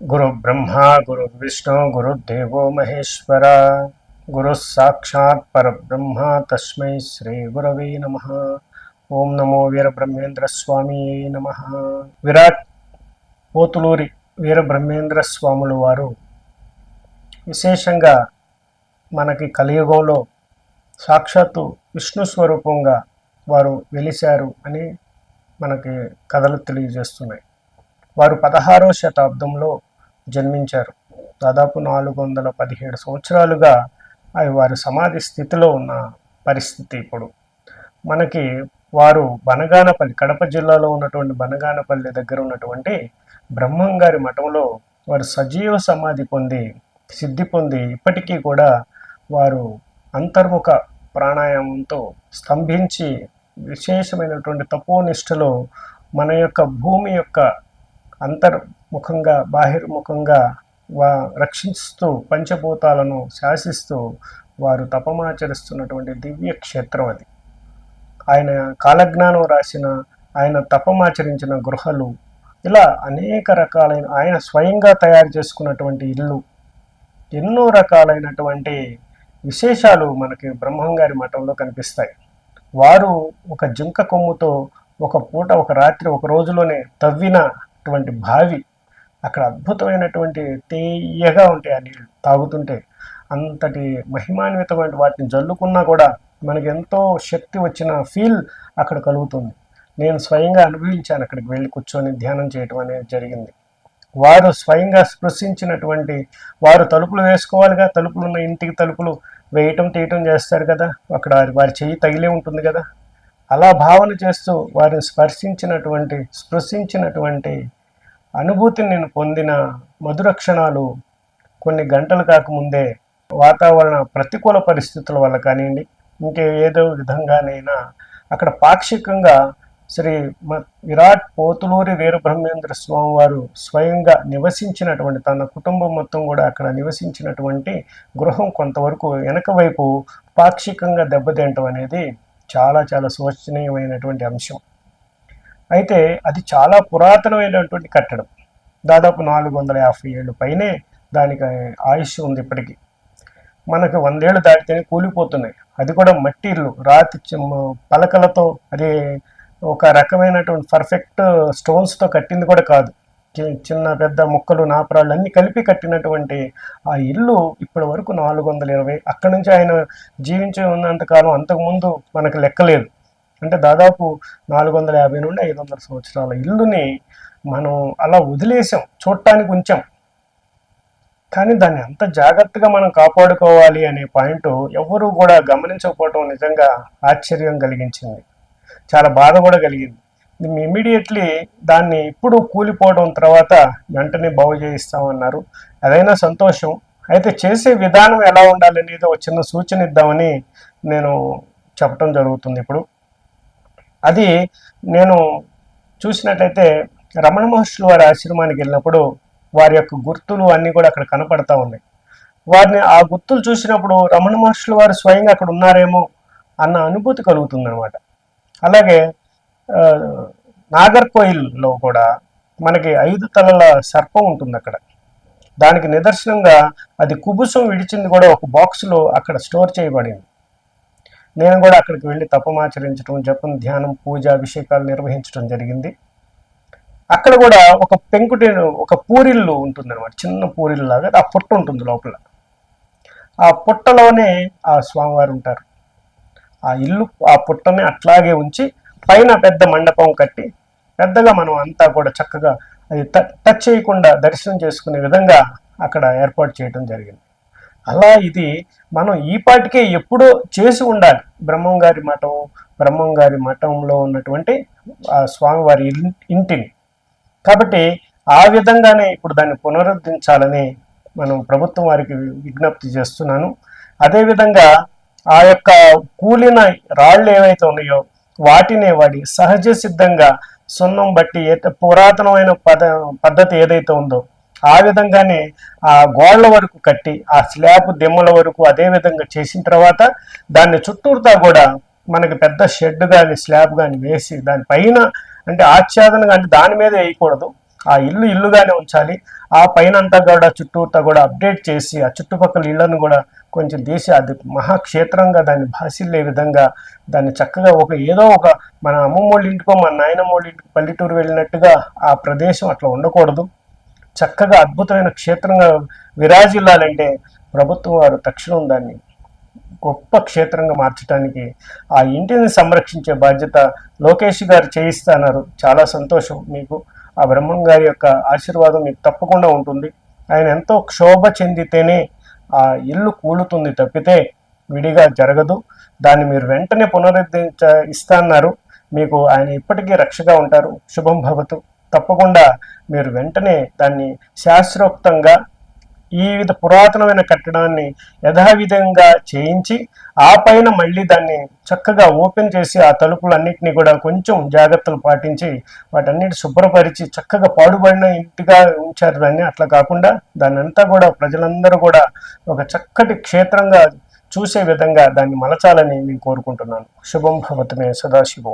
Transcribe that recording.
గురు బ్రహ్మ గురు విష్ణు గురుదేవో మహేశ్వర గురు సాక్షాత్ పరబ్రహ్మ తస్మై శ్రీ గురవే నమ ఓం నమో వీరబ్రహ్మేంద్ర స్వామి నమ విరాట్ పోతులూరి వీరబ్రహ్మేంద్ర స్వాములు వారు విశేషంగా మనకి కలియుగంలో సాక్షాత్తు విష్ణు స్వరూపంగా వారు వెలిశారు అని మనకి కథలు తెలియజేస్తున్నాయి. వారు పదహారో శతాబ్దంలో జన్మించారు. దాదాపు నాలుగు వందల పదిహేడు సంవత్సరాలుగా అవి వారి సమాధి స్థితిలో ఉన్న పరిస్థితి ఇప్పుడు. మనకి వారు బనగానపల్లి కడప జిల్లాలో ఉన్నటువంటి బనగానపల్లి దగ్గర ఉన్నటువంటి బ్రహ్మంగారి మఠంలో వారు సజీవ సమాధి పొంది సిద్ధి పొంది ఇప్పటికీ కూడా వారు అంతర్ముఖ ప్రాణాయామంతో స్తంభించి విశేషమైనటువంటి తపోనిష్టలో మన యొక్క భూమి యొక్క అంతర్ ముఖంగా బాహిర్ముఖంగా వా రక్షిస్తూ పంచభూతాలను శాసిస్తూ వారు తపమాచరిస్తున్నటువంటి దివ్య క్షేత్రం అది. ఆయన కాలజ్ఞానం రాసిన ఆయన తపమాచరించిన గృహలు ఇలా అనేక రకాలైన ఆయన స్వయంగా తయారు చేసుకున్నటువంటి ఇల్లు ఎన్నో రకాలైనటువంటి విశేషాలు మనకి బ్రహ్మంగారి మఠంలో కనిపిస్తాయి. వారు ఒక జింక కొమ్ముతో ఒక పూట ఒక రాత్రి ఒక రోజులోనే తవ్వినటువంటి బావి అక్కడ అద్భుతమైనటువంటి తేయగా ఉంటాయి ఆ నీళ్ళు తాగుతుంటే అంతటి మహిమాన్వితమైన వాటిని జల్లుకున్నా కూడా మనకి ఎంతో శక్తి వచ్చిన ఫీల్ అక్కడ కలుగుతుంది. నేను స్వయంగా అనుభవించాను అక్కడికి వెళ్ళి కూర్చొని ధ్యానం చేయటం అనేది జరిగింది. వారు స్వయంగా స్పృశించినటువంటి వారు తలుపులు వేసుకోవాలిగా తలుపులు ఉన్న ఇంటికి తలుపులు వేయటం తీయటం చేస్తారు కదా అక్కడ వారి చెయ్యి తగిలే ఉంటుంది కదా. అలా భావన చేస్తూ వారిని స్పర్శించినటువంటి స్పృశించినటువంటి అనుభూతిని నేను పొందిన మధుర క్షణాలు కొన్ని గంటలు కాకముందే వాతావరణ ప్రతికూల పరిస్థితుల వల్ల కానివ్వండి ఇంకే ఏదో విధంగానైనా అక్కడ పాక్షికంగా శ్రీ విరాట్ పోతులూరి వీరబ్రహ్మేంద్ర స్వామి వారు స్వయంగా నివసించినటువంటి తన కుటుంబం మొత్తం కూడా అక్కడ నివసించినటువంటి గృహం కొంతవరకు వెనక వైపు పాక్షికంగా దెబ్బతింటం అనేది చాలా చాలా శోచనీయమైనటువంటి అంశం. అయితే అది చాలా పురాతనమైనటువంటి కట్టడం. దాదాపు నాలుగు వందల యాభై ఏళ్ళు పైనే దానికి ఆయుష్ ఉంది ఇప్పటికీ. మనకు వందేళ్ళు దాటితేనే కూలిపోతున్నాయి. అది కూడా మట్టి ఇల్లు రాతి పలకలతో అది ఒక రకమైనటువంటి పర్ఫెక్ట్ స్టోన్స్తో కట్టింది కూడా కాదు. చి- చిన్న పెద్ద ముక్కలు నాపరాళ్ళు అన్ని కలిపి కట్టినటువంటి ఆ ఇల్లు ఇప్పటి వరకు నాలుగు వందల ఇరవై. అక్కడి నుంచి ఆయన జీవించి ఉన్నంతకాలం అంతకుముందు మనకు లెక్కలేదు. అంటే దాదాపు నాలుగు వందల యాభై నుండి ఐదు వందల సంవత్సరాల ఇల్లుని మనం అలా వదిలేసాం చూడటానికి ఉంచాం. కానీ దాన్ని అంత జాగ్రత్తగా మనం కాపాడుకోవాలి అనే పాయింట్ ఎవరు కూడా గమనించకపోవటం నిజంగా ఆశ్చర్యం కలిగించింది. చాలా బాధ కూడా కలిగింది. ఇమీడియట్లీ దాన్ని ఇప్పుడు కూలిపోవడం తర్వాత వెంటనే బాగు చేయిస్తామన్నారు. అదైనా సంతోషం. అయితే చేసే విధానం ఎలా ఉండాలనేది ఒక చిన్న సూచన ఇద్దామని నేను చెప్పడం జరుగుతుంది ఇప్పుడు. అది నేను చూసినట్లయితే రమణ మహర్షులు వారి ఆశ్రమానికి వెళ్ళినప్పుడు వారి యొక్క గుర్తులు అన్నీ కూడా అక్కడ కనపడతా ఉన్నాయి. వారిని ఆ గుర్తులు చూసినప్పుడు రమణ మహర్షులు వారు స్వయంగా అక్కడ ఉన్నారేమో అన్న అనుభూతి కలుగుతుంది అనమాట అలాగే నాగర్కోయిల్లో కూడా మనకి ఐదు తలల సర్పం ఉంటుంది అక్కడ. దానికి నిదర్శనంగా అది కుబుసం విడిచింది కూడా ఒక బాక్స్లో అక్కడ స్టోర్ చేయబడింది. నేను కూడా అక్కడికి వెళ్ళి తపమాచరించడం జపం ధ్యానం పూజ అభిషేకాలు నిర్వహించడం జరిగింది. అక్కడ కూడా ఒక పెంకుటి ఒక పూరిల్లు ఉంటుంది అనమాట చిన్న పూరిల్లాగా ఆ పుట్ట ఉంటుంది లోపల. ఆ పుట్టలోనే ఆ స్వామివారు ఉంటారు. ఆ ఇల్లు ఆ పుట్టని అట్లాగే ఉంచి పైన పెద్ద మండపం కట్టి పెద్దగా మనం అంతా కూడా చక్కగా అది టచ్ చేయకుండా దర్శనం చేసుకునే విధంగా అక్కడ ఏర్పాటు చేయడం జరిగింది. అలా ఇది మనం ఈ పాటికే ఎప్పుడో చేసి ఉండాలి. బ్రహ్మం గారి మఠం బ్రహ్మం గారి మఠంలో ఉన్నటువంటి ఆ స్వామివారి ఇంటిని. కాబట్టి ఆ విధంగానే ఇప్పుడు దాన్ని పునరుద్ధరించాలని మనం ప్రభుత్వం వారికి విజ్ఞప్తి చేస్తున్నాను. అదేవిధంగా ఆ యొక్క కూలిన రాళ్ళు ఏవైతే ఉన్నాయో వాటినే వాడి సహజ సిద్ధంగా సున్నం బట్టి పురాతనమైన పద పద్ధతి ఏదైతే ఉందో ఆ విధంగానే ఆ గోడల వరకు కట్టి ఆ స్లాబ్ దిమ్మల వరకు అదే విధంగా చేసిన తర్వాత దాన్ని చుట్టూరుతా కూడా మనకి పెద్ద షెడ్ కానీ స్లాబ్ కానీ వేసి దానిపైన అంటే ఆచ్ఛాదనగా అంటే దాని మీద వేయకూడదు. ఆ ఇల్లు ఇల్లుగానే ఉంచాలి. ఆ పైన అంతా కూడా చుట్టూతా కూడా అప్డేట్ చేసి ఆ చుట్టుపక్కల ఇళ్ళను కూడా కొంచెం తీసి అది మహాక్షేత్రంగా దాన్ని భాసిల్లే విధంగా దాన్ని చక్కగా ఒక ఏదో ఒక మన అమ్మమ్మ వాళ్ళ ఇంటికో మన నాయనమ్మ వాళ్ళ ఇంటికి పల్లెటూరు వెళ్ళినట్టుగా ఆ ప్రదేశం అట్లా ఉండకూడదు. చక్కగా అద్భుతమైన క్షేత్రంగా విరాజిల్లాలంటే ప్రభుత్వం వారు తక్షణం దాన్ని గొప్ప క్షేత్రంగా మార్చడానికి ఆ ఇంటిని సంరక్షించే బాధ్యత లోకేష్ గారు చేయిస్తున్నారు చాలా సంతోషం మీకు. ఆ బ్రహ్మం గారి యొక్క ఆశీర్వాదం మీకు తప్పకుండా ఉంటుంది. ఆయన ఎంతో క్షోభ చెందితేనే ఆ ఇల్లు కూలుతుంది తప్పితే విడిగా జరగదు. దాన్ని మీరు వెంటనే పునరుద్ధరించ ఇస్తాన్నారు మీకు ఆయన ఇప్పటికీ రక్షగా ఉంటారు. శుభం భవతు. తప్పకుండా మీరు వెంటనే దాన్ని శాస్త్రోక్తంగా ఈ విధ పురాతనమైన కట్టడాన్ని యథావిధంగా చేయించి ఆ పైన మళ్ళీ దాన్ని చక్కగా ఓపెన్ చేసి ఆ తలుపులన్నింటినీ కూడా కొంచెం జాగ్రత్తలు పాటించి వాటన్నిటి శుభ్రపరిచి చక్కగా పాడుబడిన ఇంటిగా ఉంచారు దాన్ని. అట్లా కాకుండా దాన్ని అంతా కూడా ప్రజలందరూ కూడా ఒక చక్కటి క్షేత్రంగా చూసే విధంగా దాన్ని మలచాలని నేను కోరుకుంటున్నాను. శుభం భవతమే సదాశివం.